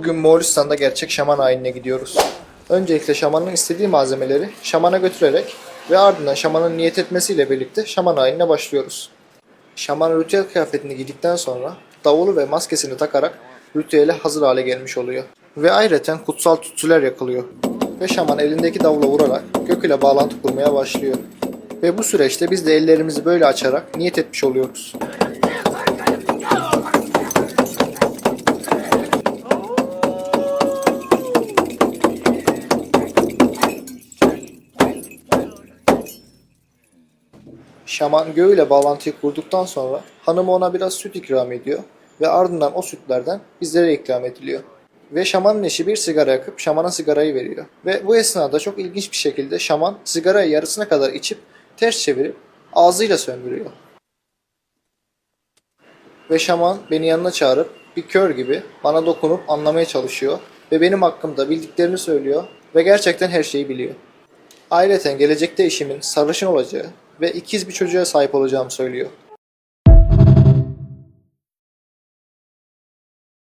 Bugün Moğolistan'da gerçek şaman ayinine gidiyoruz. Öncelikle şamanın istediği malzemeleri şamana götürerek ve ardından şamanın niyet etmesiyle birlikte şaman ayinine başlıyoruz. Şaman ritüel kıyafetini giydikten sonra davulu ve maskesini takarak ritüele hazır hale gelmiş oluyor. Ve ayrıca kutsal tütsüler yakılıyor. Ve şaman elindeki davula vurarak gök ile bağlantı kurmaya başlıyor. Ve bu süreçte biz de ellerimizi böyle açarak niyet etmiş oluyoruz. Şaman göğüyle bağlantıyı kurduktan sonra hanımı ona biraz süt ikram ediyor ve ardından o sütlerden bizlere ikram ediliyor. Ve şamanın eşi bir sigara yakıp şamana sigarayı veriyor. Ve bu esnada çok ilginç bir şekilde şaman sigarayı yarısına kadar içip ters çevirip ağzıyla söndürüyor. Ve şaman beni yanına çağırıp bir kör gibi bana dokunup anlamaya çalışıyor ve benim hakkımda bildiklerini söylüyor ve gerçekten her şeyi biliyor. Ayrıca gelecekte eşimin sarışın olacağı ve ikiz bir çocuğa sahip olacağımı söylüyor.